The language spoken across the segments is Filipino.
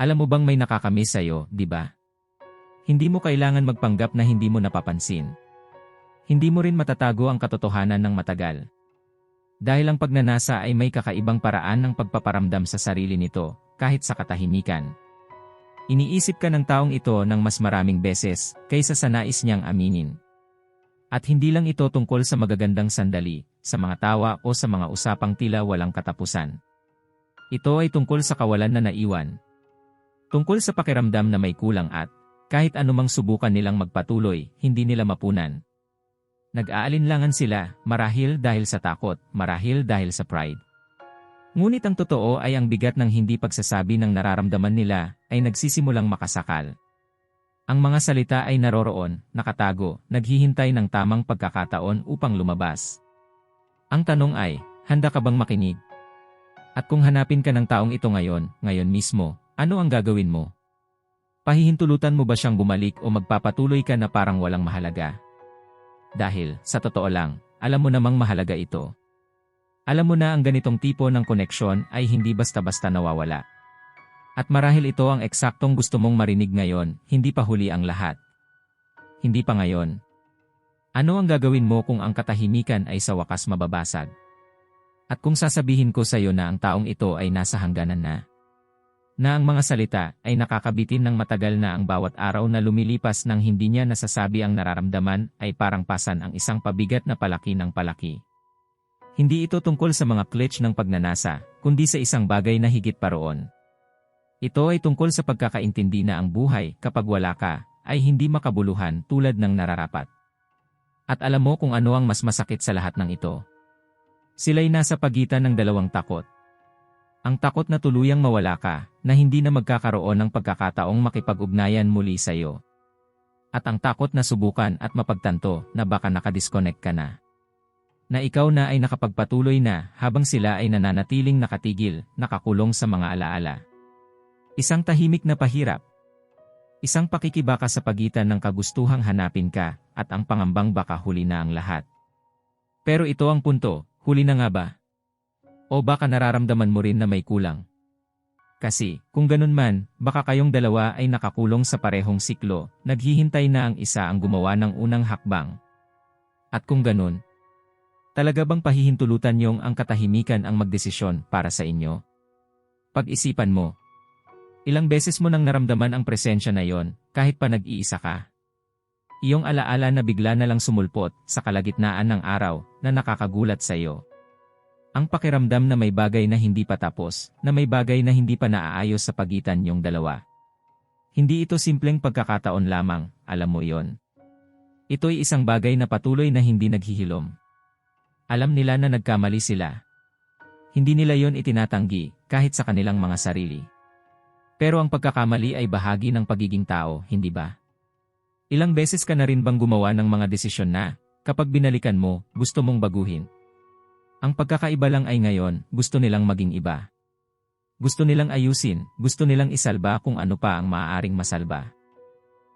Alam mo bang may nakakamiss sa'yo, di ba? Hindi mo kailangan magpanggap na hindi mo napapansin. Hindi mo rin matatago ang katotohanan ng matagal. Dahil ang pagnanasa ay may kakaibang paraan ng pagpaparamdam sa sarili nito, kahit sa katahimikan. Iniisip ka ng taong ito ng mas maraming beses, kaysa sa nais niyang aminin. At hindi lang ito tungkol sa magagandang sandali, sa mga tawa o sa mga usapang tila walang katapusan. Ito ay tungkol sa kawalan na naiwan. Tungkol sa pakiramdam na may kulang at, kahit anumang subukan nilang magpatuloy, hindi nila mapunan. Nag-aalinlangan sila, marahil dahil sa takot, marahil dahil sa pride. Ngunit ang totoo ay ang bigat ng hindi pagsasabi ng nararamdaman nila ay nagsisimulang makasakal. Ang mga salita ay naroroon, nakatago, naghihintay ng tamang pagkakataon upang lumabas. Ang tanong ay, handa ka bang makinig? At kung hanapin ka ng taong ito ngayon, ngayon mismo, ano ang gagawin mo? Pahihintulutan mo ba siyang bumalik o magpapatuloy ka na parang walang mahalaga? Dahil, sa totoo lang, alam mo namang mahalaga ito. Alam mo na ang ganitong tipo ng koneksyon ay hindi basta-basta nawawala. At marahil ito ang eksaktong gusto mong marinig ngayon, hindi pa huli ang lahat. Hindi pa ngayon. Ano ang gagawin mo kung ang katahimikan ay sa wakas mababasag? At kung sasabihin ko sa iyo na ang taong ito ay nasa hangganan na? Na ang mga salita ay nakakabitin ng matagal na ang bawat araw na lumilipas nang hindi niya nasasabi ang nararamdaman ay parang pasan ang isang pabigat na palaki ng palaki. Hindi ito tungkol sa mga klitsch ng pagnanasa, kundi sa isang bagay na higit pa roon. Ito ay tungkol sa pagkakaintindi na ang buhay, kapag wala ka, ay hindi makabuluhan tulad ng nararapat. At alam mo kung ano ang mas masakit sa lahat ng ito. Sila'y nasa pagitan ng dalawang takot. Ang takot na tuluyang mawala ka, na hindi na magkakaroon ng pagkakataong makipag-ugnayan muli sa iyo. At ang takot na subukan at mapagtanto na baka nakadisconnect ka na. Na ikaw na ay nakapagpatuloy na habang sila ay nananatiling nakatigil, nakakulong sa mga alaala. Isang tahimik na pahirap. Isang pakikibaka sa pagitan ng kagustuhang hanapin ka at ang pangambang baka huli na ang lahat. Pero ito ang punto, huli na nga ba? O baka nararamdaman mo rin na may kulang? Kasi, kung ganun man, baka kayong dalawa ay nakakulong sa parehong siklo, naghihintay na ang isa ang gumawa ng unang hakbang. At kung ganun, talaga bang pahihintulutan niyong ang katahimikan ang magdesisyon para sa inyo? Pag-isipan mo, Ilang beses mo nang naramdaman ang presensya na yon, kahit pa nag-iisa ka. Iyong alaala na bigla na lang sumulpot sa kalagitnaan ng araw na nakakagulat sa iyo. Ang pakiramdam na may bagay na hindi pa tapos, na may bagay na hindi pa naaayos sa pagitan niyong dalawa. Hindi ito simpleng pagkakataon lamang, alam mo yon. Ito'y isang bagay na patuloy na hindi naghihilom. Alam nila na nagkamali sila. Hindi nila yon itinatanggi, kahit sa kanilang mga sarili. Pero ang pagkakamali ay bahagi ng pagiging tao, hindi ba? Ilang beses ka na rin bang gumawa ng mga desisyon na, kapag binalikan mo, gusto mong baguhin? Ang pagkakaiba lang ay ngayon, gusto nilang maging iba. Gusto nilang ayusin, gusto nilang isalba kung ano pa ang maaaring masalba.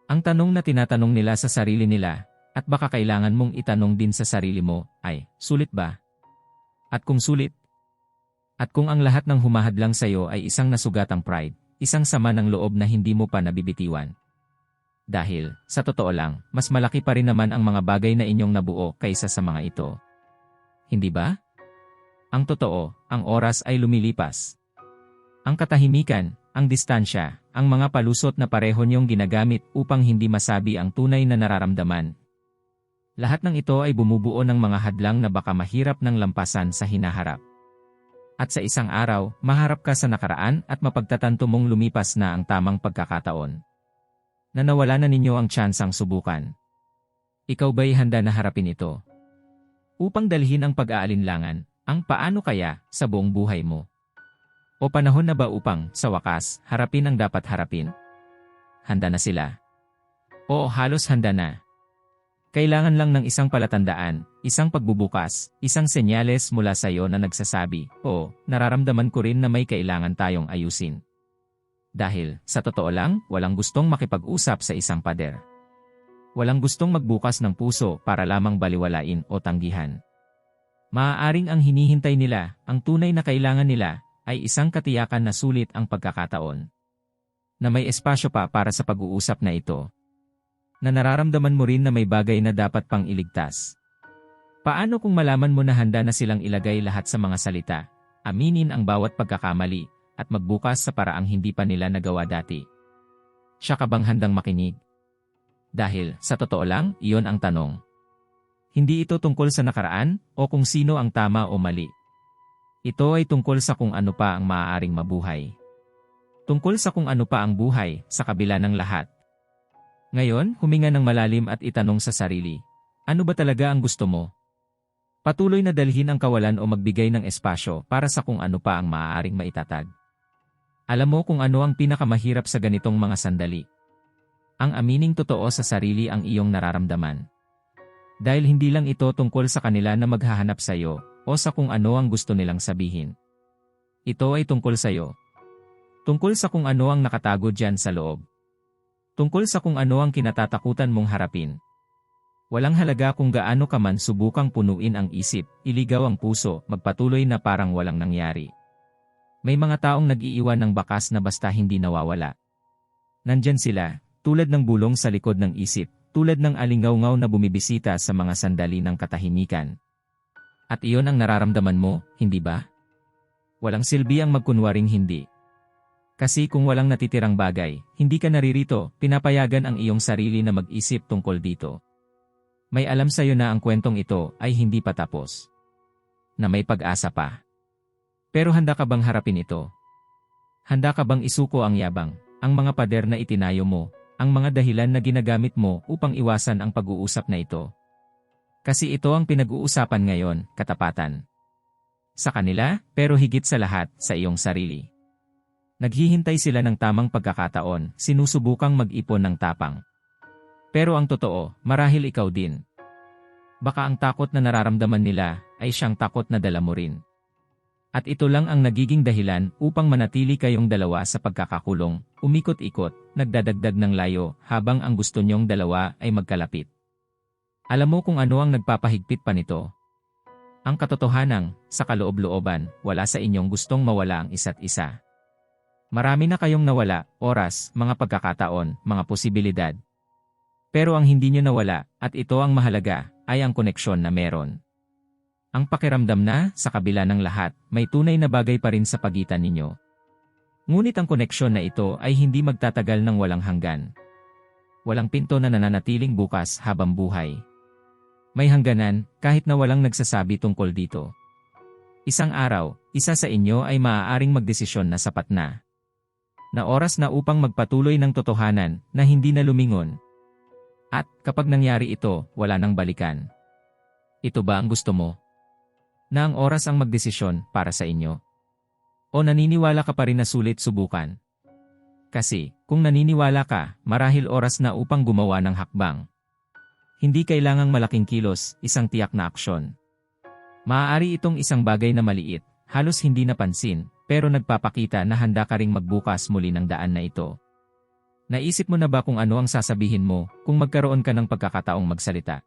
Ang tanong na tinatanong nila sa sarili nila, at baka kailangan mong itanong din sa sarili mo, ay, sulit ba? At kung sulit? At kung ang lahat ng humahadlang sa iyo ay isang nasugatang pride, isang sama ng loob na hindi mo pa nabibitiwan. Dahil, sa totoo lang, mas malaki pa rin naman ang mga bagay na inyong nabuo kaysa sa mga ito. Hindi ba? Ang totoo, ang oras ay lumilipas. Ang katahimikan, ang distansya, ang mga palusot na pareho niyong ginagamit upang hindi masabi ang tunay na nararamdaman. Lahat ng ito ay bumubuo ng mga hadlang na baka mahirap ng lampasan sa hinaharap. At sa isang araw, maharap ka sa nakaraan at mapagtatanto mong lumipas na ang tamang pagkakataon. Na nawala na ninyo ang tsansang subukan. Ikaw ba'y handa na harapin ito? Upang dalhin ang pag-aalinlangan, ang paano kaya sa buong buhay mo? O panahon na ba upang, sa wakas, harapin ang dapat harapin? Handa na sila. Oo halos handa na. Kailangan lang ng isang palatandaan, isang pagbubukas, isang senyales mula sa iyo na nagsasabi, o, nararamdaman ko rin na may kailangan tayong ayusin. Dahil, sa totoo lang, walang gustong makipag-usap sa isang pader. Walang gustong magbukas ng puso para lamang baliwalain o tanggihan. Maaaring ang hinihintay nila, ang tunay na kailangan nila, ay isang katiyakan na sulit ang pagkakataon. na may espasyo pa para sa pag-uusap na ito. Na nararamdaman mo rin na may bagay na dapat pang iligtas. Paano kung malaman mo na handa na silang ilagay lahat sa mga salita, aminin ang bawat pagkakamali, at magbukas sa paraang hindi pa nila nagawa dati? Siya ka bang handang makinig? Dahil, sa totoo lang, iyon ang tanong. Hindi ito tungkol sa nakaraan o kung sino ang tama o mali. Ito ay tungkol sa kung ano pa ang maaaring mabuhay. Tungkol sa kung ano pa ang buhay sa kabila ng lahat. Ngayon, huminga ng malalim at itanong sa sarili, ano ba talaga ang gusto mo? Patuloy na dalhin ang kawalan o magbigay ng espasyo para sa kung ano pa ang maaaring maitatag. Alam mo kung ano ang pinakamahirap sa ganitong mga sandali. Ang amining totoo sa sarili ang iyong nararamdaman. Dahil hindi lang ito tungkol sa kanila na maghahanap sa iyo o sa kung ano ang gusto nilang sabihin. Ito ay tungkol sa iyo. Tungkol sa kung ano ang nakatago dyan sa loob. Tungkol sa kung ano ang kinatatakutan mong harapin. Walang halaga kung gaano ka man subukang punuin ang isip, iligaw ang puso, magpatuloy na parang walang nangyari. May mga taong nag-iiwan ng bakas na basta hindi nawawala. Nandyan sila, tulad ng bulong sa likod ng isip, tulad ng alingaw-ngaw na bumibisita sa mga sandali ng katahimikan. At iyon ang nararamdaman mo, hindi ba? Walang silbi ang magkunwaring hindi. Kasi kung walang natitirang bagay, hindi ka naririto, pinapayagan ang iyong sarili na mag-isip tungkol dito. May alam sa iyo na ang kwentong ito ay hindi pa tapos. Na may pag-asa pa. Pero handa ka bang harapin ito? Handa ka bang isuko ang yabang, ang mga pader na itinayo mo, ang mga dahilan na ginagamit mo upang iwasan ang pag-uusap na ito? Kasi ito ang pinag-uusapan ngayon, katapatan. Sa kanila, pero higit sa lahat, sa iyong sarili. Naghihintay sila ng tamang pagkakataon, sinusubukang mag-ipon ng tapang. Pero ang totoo, marahil ikaw din. Baka ang takot na nararamdaman nila ay siyang takot na dala mo rin. At ito lang ang nagiging dahilan upang manatili kayong dalawa sa pagkakakulong, umikot-ikot, nagdadagdag ng layo habang ang gusto niyong dalawa ay magkalapit. Alam mo kung ano ang nagpapahigpit pa nito? Ang katotohanang, sa kaloob-looban, wala sa inyong gustong mawala ang isa't isa. Marami na kayong nawala, oras, mga pagkakataon, mga posibilidad, pero ang hindi nyo nawala, at ito ang mahalaga, ay ang koneksyon na meron. Ang pakiramdam na, sa kabila ng lahat, may tunay na bagay pa rin sa pagitan ninyo. Ngunit ang koneksyon na ito ay hindi magtatagal ng walang hanggan. Walang pinto na nananatiling bukas habang buhay. May hangganan, kahit na walang nagsasabi tungkol dito. Isang araw, isa sa inyo ay maaaring magdesisyon na sapat na. Na oras na upang magpatuloy ng totohanan na hindi na lumingon, at kapag nangyari ito, wala nang balikan. Ito ba ang gusto mo? Na ang oras ang magdesisyon para sa inyo? O naniniwala ka pa rin na sulit subukan? Kasi, kung naniniwala ka, marahil oras na upang gumawa ng hakbang. Hindi kailangang malaking kilos, isang tiyak na aksyon. Maaari itong isang bagay na maliit, halos hindi napansin, pero nagpapakita na handa ka ring magbukas muli ng daan na ito. Naisip mo na ba kung ano ang sasabihin mo kung magkaroon ka ng pagkakataong magsalita?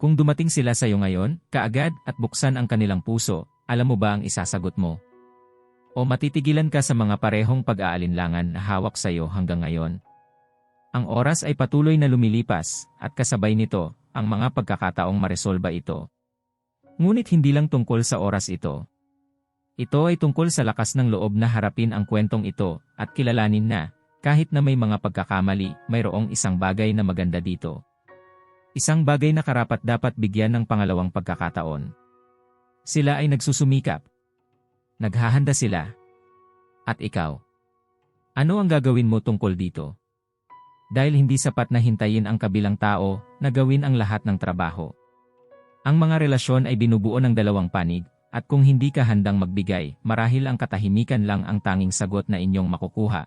Kung dumating sila sa iyo ngayon, kaagad at buksan ang kanilang puso, alam mo ba ang isasagot mo? O matitigilan ka sa mga parehong pag-aalinlangan na hawak sa iyo hanggang ngayon? Ang oras ay patuloy na lumilipas at kasabay nito, ang mga pagkakataong maresolba ito. Ngunit hindi lang tungkol sa oras ito. Ito ay tungkol sa lakas ng loob na harapin ang kwentong ito at kilalanin na kahit na may mga pagkakamali, mayroong isang bagay na maganda dito. Isang bagay na karapat dapat bigyan ng pangalawang pagkakataon. Sila ay nagsusumikap. Naghahanda sila. At ikaw? Ano ang gagawin mo tungkol dito? Dahil hindi sapat na hintayin ang kabilang tao na gawin ang lahat ng trabaho. Ang mga relasyon ay binubuo ng dalawang panig, at kung hindi ka handang magbigay, marahil ang katahimikan lang ang tanging sagot na inyong makukuha.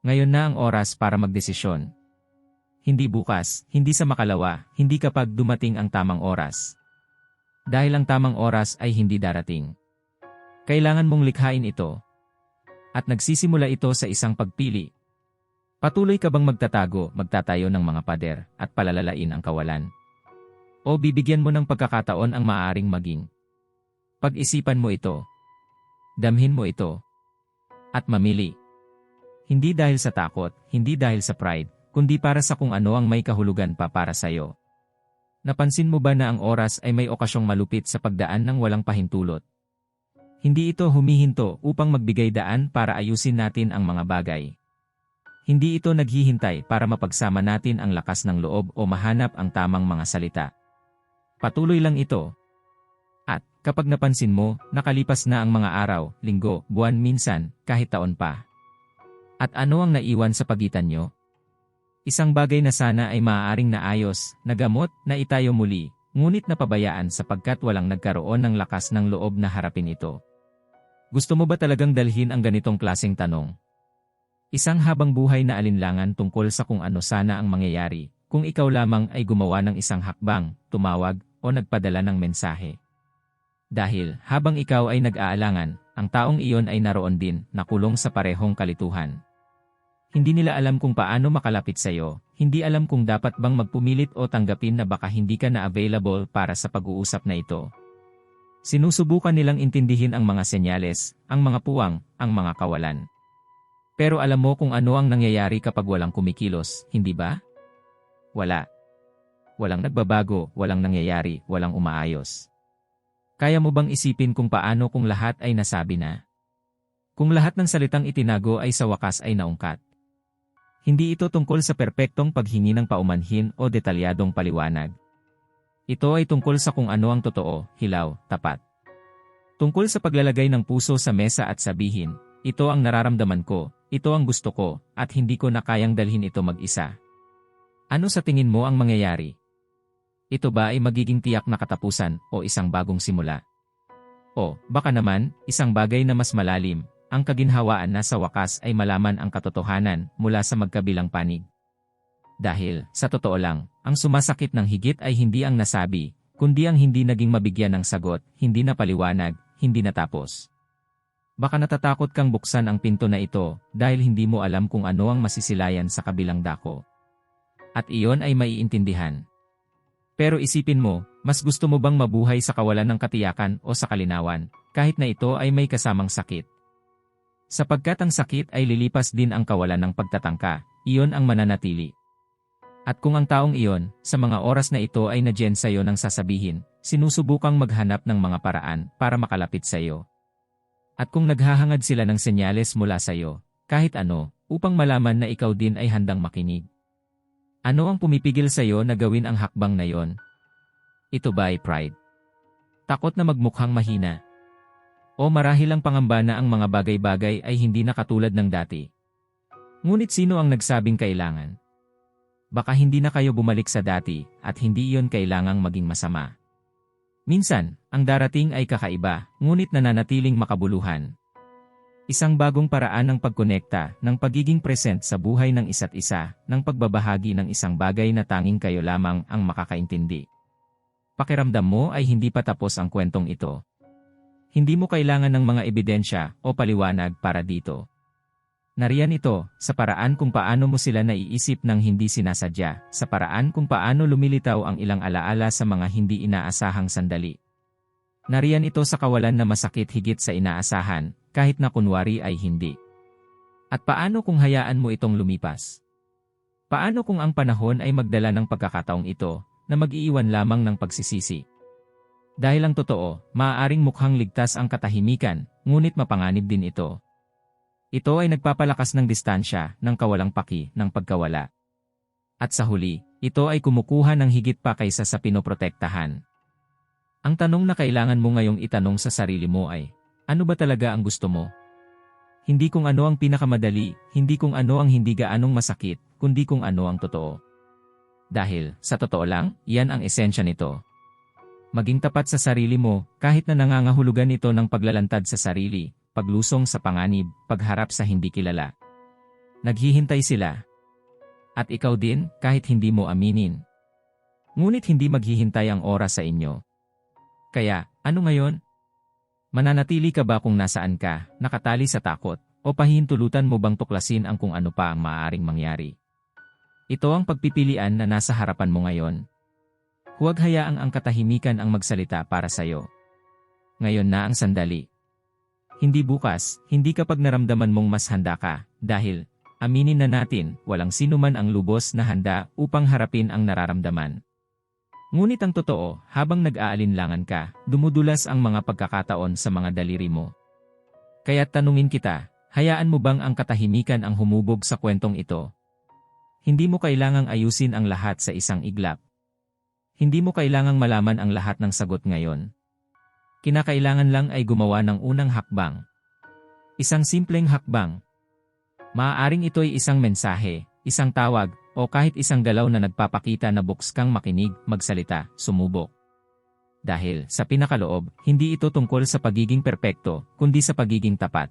Ngayon na ang oras para magdesisyon. Hindi bukas, hindi sa makalawa, hindi kapag dumating ang tamang oras. Dahil ang tamang oras ay hindi darating. Kailangan mong likhain ito. At nagsisimula ito sa isang pagpili. Patuloy ka bang magtatago, magtatayo ng mga pader, at palalalain ang kawalan? O bibigyan mo ng pagkakataon ang maaaring maging? Pag-isipan mo ito. Damhin mo ito. At mamili. Hindi dahil sa takot, hindi dahil sa pride, kundi para sa kung ano ang may kahulugan pa para sa'yo. Napansin mo ba na ang oras ay may okasyong malupit sa pagdaan ng walang pahintulot? Hindi ito humihinto upang magbigay daan para ayusin natin ang mga bagay. Hindi ito naghihintay para mapagsama natin ang lakas ng loob o mahanap ang tamang mga salita. Patuloy lang ito. At, kapag napansin mo, nakalipas na ang mga araw, linggo, buwan minsan, kahit taon pa. At ano ang naiwan sa pagitan nyo? Isang bagay na sana ay maaaring naayos, nagamot, na itayo muli, ngunit napabayaan sapagkat walang nagkaroon ng lakas ng loob na harapin ito. Gusto mo ba talagang dalhin ang ganitong klaseng tanong? Isang habang buhay na alinlangan tungkol sa kung ano sana ang mangyayari, kung ikaw lamang ay gumawa ng isang hakbang, tumawag, o nagpadala ng mensahe. Dahil, habang ikaw ay nag-aalangan, ang taong iyon ay naroon din, nakulong sa parehong kalituhan. Hindi nila alam kung paano makalapit sa iyo, hindi alam kung dapat bang magpumilit o tanggapin na baka hindi ka na available para sa pag-uusap na ito. Sinusubukan nilang intindihin ang mga senyales, ang mga puwang, ang mga kawalan. Pero alam mo kung ano ang nangyayari kapag walang kumikilos, hindi ba? Wala. Walang nagbabago, walang nangyayari, walang umaayos. Kaya mo bang isipin kung paano kung lahat ay nasabi na? Kung lahat ng salitang itinago ay sa wakas ay naungkat. Hindi ito tungkol sa perpektong paghingi ng paumanhin o detalyadong paliwanag. Ito ay tungkol sa kung ano ang totoo, hilaw, tapat. Tungkol sa paglalagay ng puso sa mesa at sabihin, ito ang nararamdaman ko, ito ang gusto ko, at hindi ko na kayang dalhin ito mag-isa. Ano sa tingin mo ang mangyayari? Ito ba ay magiging tiyak na katapusan o isang bagong simula? O, baka naman, isang bagay na mas malalim, ang kaginhawaan na sa wakas ay malaman ang katotohanan mula sa magkabilang panig. Dahil, sa totoo lang, ang sumasakit ng higit ay hindi ang nasabi, kundi ang hindi naging mabigyan ng sagot, hindi na paliwanag, hindi natapos. Baka natatakot kang buksan ang pinto na ito dahil hindi mo alam kung ano ang masisilayan sa kabilang dako. At iyon ay maiintindihan. Pero isipin mo, mas gusto mo bang mabuhay sa kawalan ng katiyakan o sa kalinawan, kahit na ito ay may kasamang sakit? Sapagkat ang sakit ay lilipas din ang kawalan ng pagtatangka, iyon ang mananatili. At kung ang taong iyon, sa mga oras na ito ay nadyen sa iyo ng sasabihin, sinusubukang maghanap ng mga paraan para makalapit sa iyo. At kung naghahangad sila ng senyales mula sa iyo, kahit ano, upang malaman na ikaw din ay handang makinig. Ano ang pumipigil sa iyo na gawin ang hakbang na yon? Ito ba ay pride? Takot na magmukhang mahina, o marahil ang pangamba na ang mga bagay-bagay ay hindi na katulad ng dati. Ngunit sino ang nagsabing kailangan? Baka hindi na kayo bumalik sa dati at hindi iyon kailangang maging masama. Minsan, ang darating ay kakaiba, ngunit nananatiling makabuluhan. Isang bagong paraan ng pagkonekta, ng pagiging present sa buhay ng isa't isa, ng pagbabahagi ng isang bagay na tanging kayo lamang ang makakaintindi. Pakiramdam mo ay hindi pa tapos ang kwentong ito. Hindi mo kailangan ng mga ebidensya o paliwanag para dito. Nariyan ito, sa paraan kung paano mo sila naiisip ng hindi sinasadya, sa paraan kung paano lumilitaw ang ilang alaala sa mga hindi inaasahang sandali. Nariyan ito sa kawalan na masakit higit sa inaasahan, kahit na kunwari ay hindi. At paano kung hayaan mo itong lumipas? Paano kung ang panahon ay magdala ng pagkakataong ito, na mag-iiwan lamang ng pagsisisi? Dahil ang totoo, maaaring mukhang ligtas ang katahimikan, ngunit mapanganib din ito. Ito ay nagpapalakas ng distansya, ng kawalang paki, ng pagkawala. At sa huli, ito ay kumukuha ng higit pa kaysa sa pinoprotektahan. Ang tanong na kailangan mo ngayong itanong sa sarili mo ay, ano ba talaga ang gusto mo? Hindi kung ano ang pinakamadali, hindi kung ano ang hindi gaanong masakit, kundi kung ano ang totoo. Dahil, sa totoo lang, iyan ang esensya nito. Maging tapat sa sarili mo, kahit na nangangahulugan ito ng paglalantad sa sarili, paglusong sa panganib, pagharap sa hindi kilala. Naghihintay sila. At ikaw din, kahit hindi mo aminin. Ngunit hindi maghihintay ang oras sa inyo. Kaya, ano ngayon? Mananatili ka ba kung nasaan ka, nakatali sa takot, o pahihintulutan mo bang tuklasin ang kung ano pa ang maaaring mangyari? Ito ang pagpipilian na nasa harapan mo ngayon. Huwag hayaang ang katahimikan ang magsalita para sa iyo. Ngayon na ang sandali. Hindi bukas, hindi kapag naramdaman mong mas handa ka, dahil, aminin na natin, walang sino man ang lubos na handa upang harapin ang nararamdaman. Ngunit ang totoo, habang nag-aalinlangan ka, dumudulas ang mga pagkakataon sa mga daliri mo. Kaya tanungin kita, hayaan mo bang ang katahimikan ang humubog sa kwentong ito? Hindi mo kailangang ayusin ang lahat sa isang iglap. Hindi mo kailangang malaman ang lahat ng sagot ngayon. Kinakailangan lang ay gumawa ng unang hakbang. Isang simpleng hakbang. Maaaring ito ay isang mensahe, isang tawag, o kahit isang galaw na nagpapakita na buks kang makinig, magsalita, sumubok. Dahil, sa pinakaloob, hindi ito tungkol sa pagiging perpekto, kundi sa pagiging tapat.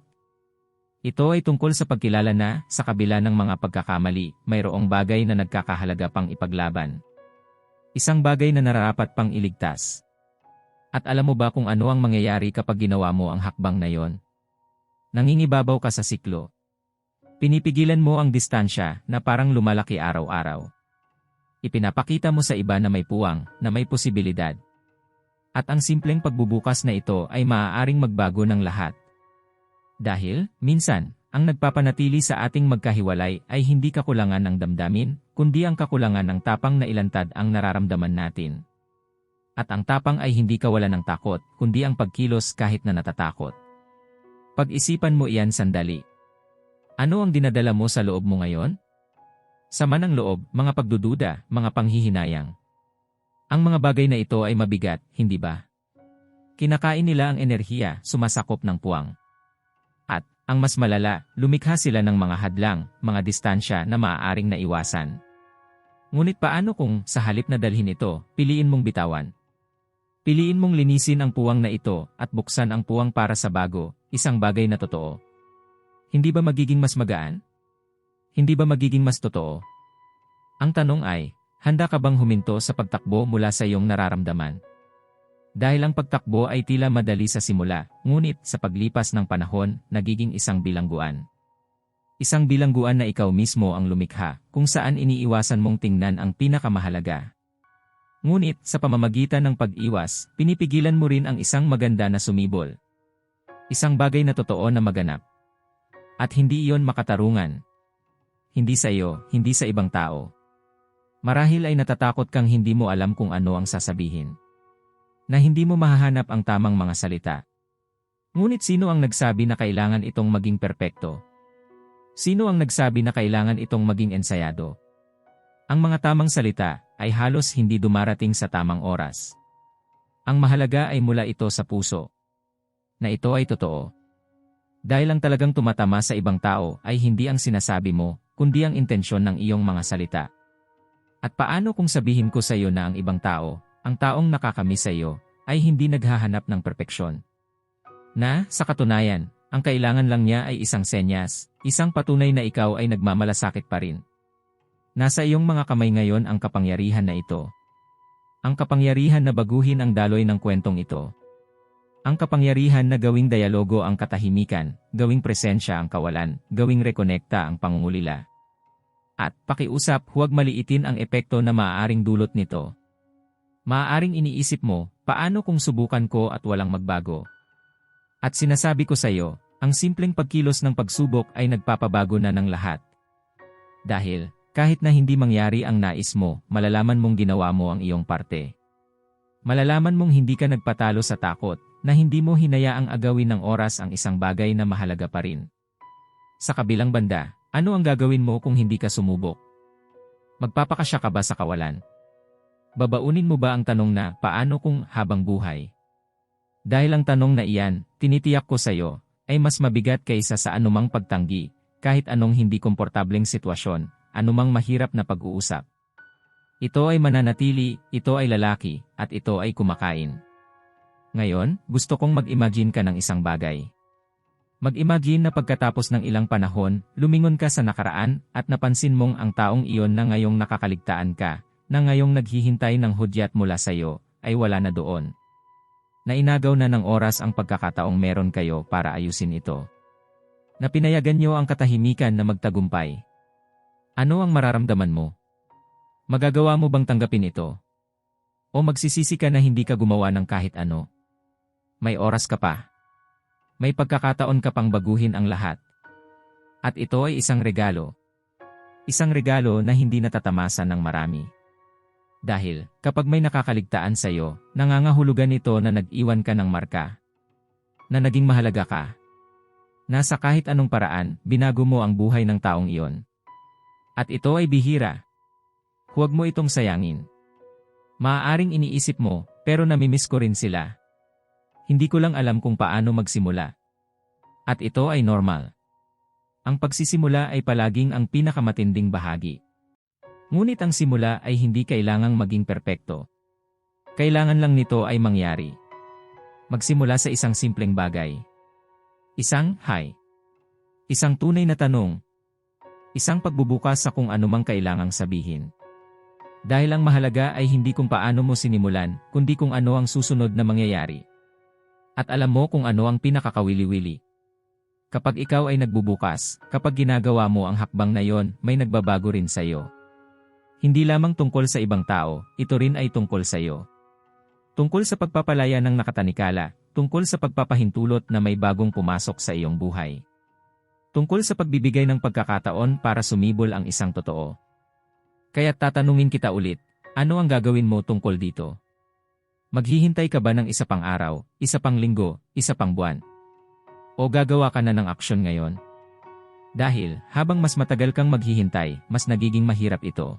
Ito ay tungkol sa pagkilala na, sa kabila ng mga pagkakamali, mayroong bagay na nagkakahalaga pang ipaglaban. Isang bagay na nararapat pang iligtas. At alam mo ba kung ano ang mangyayari kapag ginawa mo ang hakbang na yon? Nangingibabaw ka sa siklo, Pinipigilan mo ang distansya na parang lumalaki araw-araw. Ipinapakita mo sa iba na may puwang, na may posibilidad. At ang simpleng pagbubukas na ito ay maaaring magbago ng lahat. Dahil, minsan, ang nagpapanatili sa ating magkahiwalay ay hindi kakulangan ng damdamin, kundi ang kakulangan ng tapang na ilantad ang nararamdaman natin. At ang tapang ay hindi kawalan ng takot, kundi ang pagkilos kahit na natatakot. Pag-isipan mo iyan sandali. Ano ang dinadala mo sa loob mo ngayon? Sama ng loob, mga pagdududa, mga panghihinayang. Ang mga bagay na ito ay mabigat, hindi ba? Kinakain nila ang enerhiya, sumasakop ng puwang. Ang mas malala, lumikha sila ng mga hadlang, mga distansya na maaaring naiwasan. Ngunit paano kung, sa halip na dalhin ito, piliin mong bitawan? Piliin mong linisin ang puwang na ito at buksan ang puwang para sa bago, isang bagay na totoo. Hindi ba magiging mas magaan? Hindi ba magiging mas totoo? Ang tanong ay, handa ka bang huminto sa pagtakbo mula sa iyong nararamdaman? Dahil ang pagtakbo ay tila madali sa simula, ngunit sa paglipas ng panahon, nagiging isang bilangguan. Isang bilangguan na ikaw mismo ang lumikha, kung saan iniiwasan mong tingnan ang pinakamahalaga. Ngunit sa pamamagitan ng pag-iwas, pinipigilan mo rin ang isang maganda na sumibol. Isang bagay na totoo na maganap. At hindi iyon makatarungan. Hindi sa iyo, hindi sa ibang tao. Marahil ay natatakot kang hindi mo alam kung ano ang sasabihin. Na hindi mo mahahanap ang tamang mga salita. Ngunit sino ang nagsabi na kailangan itong maging perpekto? Sino ang nagsabi na kailangan itong maging ensayado? Ang mga tamang salita ay halos hindi dumarating sa tamang oras. Ang mahalaga ay mula ito sa puso. Na ito ay totoo. Dahil ang talagang tumatama sa ibang tao ay hindi ang sinasabi mo, kundi ang intensyon ng iyong mga salita. At paano kung sabihin ko sa iyo na ang ibang tao, ang taong nakakamiss sa iyo, ay hindi naghahanap ng perpeksyon? Na, sa katunayan, ang kailangan lang niya ay isang senyas, isang patunay na ikaw ay nagmamalasakit pa rin. Nasa iyong mga kamay ngayon ang kapangyarihan na ito. Ang kapangyarihan na baguhin ang daloy ng kwentong ito. Ang kapangyarihan na gawing dialogo ang katahimikan, gawing presensya ang kawalan, gawing rekonekta ang pangungulila. At pakiusap huwag maliitin ang epekto na maaaring dulot nito. Maaaring iniisip mo, paano kung subukan ko at walang magbago? At sinasabi ko sa iyo, ang simpleng pagkilos ng pagsubok ay nagpapabago na ng lahat. Dahil, kahit na hindi mangyari ang nais mo, malalaman mong ginawa mo ang iyong parte. Malalaman mong hindi ka nagpatalo sa takot, na hindi mo hinayaang agawin ng oras ang isang bagay na mahalaga pa rin. Sa kabilang banda, ano ang gagawin mo kung hindi ka sumubok? Magpapakasya ka ba sa kawalan? Babaunin mo ba ang tanong na paano kung habang buhay? Dahil ang tanong na iyan, tinitiyak ko sa iyo, ay mas mabigat kaysa sa anumang pagtanggi, kahit anong hindi komportableng sitwasyon, anumang mahirap na pag-uusap. Ito ay mananatili, ito ay lalaki, at ito ay kumakain. Ngayon, gusto kong mag-imagine ka ng isang bagay. Mag-imagine na pagkatapos ng ilang panahon, lumingon ka sa nakaraan at napansin mong ang taong iyon na ngayong nakakaligtaan ka, na ngayong naghihintay ng hudyat mula sa iyo, ay wala na doon. Nainagaw na ng oras ang pagkakataong meron kayo para ayusin ito. Na pinayagan niyo ang katahimikan na magtagumpay. Ano ang mararamdaman mo? Magagawa mo bang tanggapin ito? O magsisisi ka na hindi ka gumawa ng kahit ano? May oras ka pa. May pagkakataon ka pang baguhin ang lahat. At ito ay isang regalo. Isang regalo na hindi natatamasan ng marami. Dahil, kapag may nakakaligtaan sa'yo, nangangahulugan ito na nag-iwan ka ng marka. Na naging mahalaga ka. Nasa kahit anong paraan, binago mo ang buhay ng taong iyon. At ito ay bihira. Huwag mo itong sayangin. Maaaring iniisip mo, pero namimiss ko rin sila. Hindi ko lang alam kung paano magsimula. At ito ay normal. Ang pagsisimula ay palaging ang pinakamatinding bahagi. Ngunit ang simula ay hindi kailangang maging perpekto. Kailangan lang nito ay mangyari. Magsimula sa isang simpleng bagay. Isang hi. Isang tunay na tanong. Isang pagbubukas sa kung anumang kailangang sabihin. Dahil ang mahalaga ay hindi kung paano mo sinimulan, kundi kung ano ang susunod na mangyayari. At alam mo kung ano ang pinakakawili-wili. Kapag ikaw ay nagbubukas, kapag ginagawa mo ang hakbang na yon, may nagbabago rin sa iyo. Hindi lamang tungkol sa ibang tao, ito rin ay tungkol sa iyo. Tungkol sa pagpapalaya ng nakatanikala, tungkol sa pagpapahintulot na may bagong pumasok sa iyong buhay. Tungkol sa pagbibigay ng pagkakataon para sumibol ang isang totoo. Kaya tatanungin kita ulit, ano ang gagawin mo tungkol dito? Maghihintay ka ba ng isa pang araw, isa pang linggo, isa pang buwan? O gagawa ka na ng aksyon ngayon? Dahil, habang mas matagal kang maghihintay, mas nagiging mahirap ito.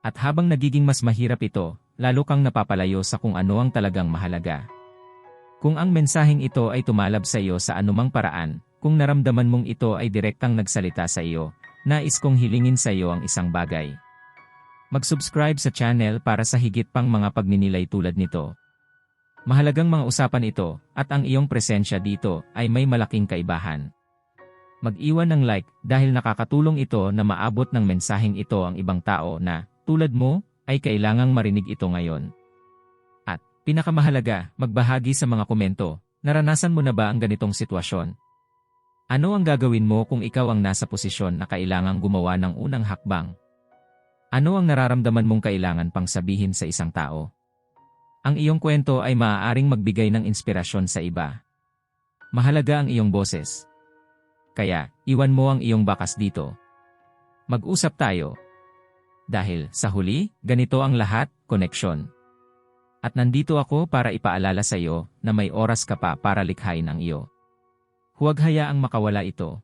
At habang nagiging mas mahirap ito, lalo kang napapalayo sa kung ano ang talagang mahalaga. Kung ang mensaheng ito ay tumalab sa iyo sa anumang paraan, kung naramdaman mong ito ay direktang nagsalita sa iyo, nais kong hilingin sa iyo ang isang bagay. Mag-subscribe sa channel para sa higit pang mga pagninilay tulad nito. Mahalagang mga usapan ito, at ang iyong presensya dito ay may malaking kaibahan. Mag-iwan ng like dahil nakakatulong ito na maabot ng mensaheng ito ang ibang tao na, tulad mo, ay kailangang marinig ito ngayon. At, pinakamahalaga, magbahagi sa mga komento, naranasan mo na ba ang ganitong sitwasyon? Ano ang gagawin mo kung ikaw ang nasa posisyon na kailangang gumawa ng unang hakbang? Ano ang nararamdaman mong kailangan pang sabihin sa isang tao? Ang iyong kwento ay maaaring magbigay ng inspirasyon sa iba. Mahalaga ang iyong boses. Kaya, iwan mo ang iyong bakas dito. Mag-usap tayo. Dahil, sa huli, ganito ang lahat, koneksyon. At nandito ako para ipaalala sa iyo na may oras ka pa para likhain ang iyo. Huwag hayaang makawala ito.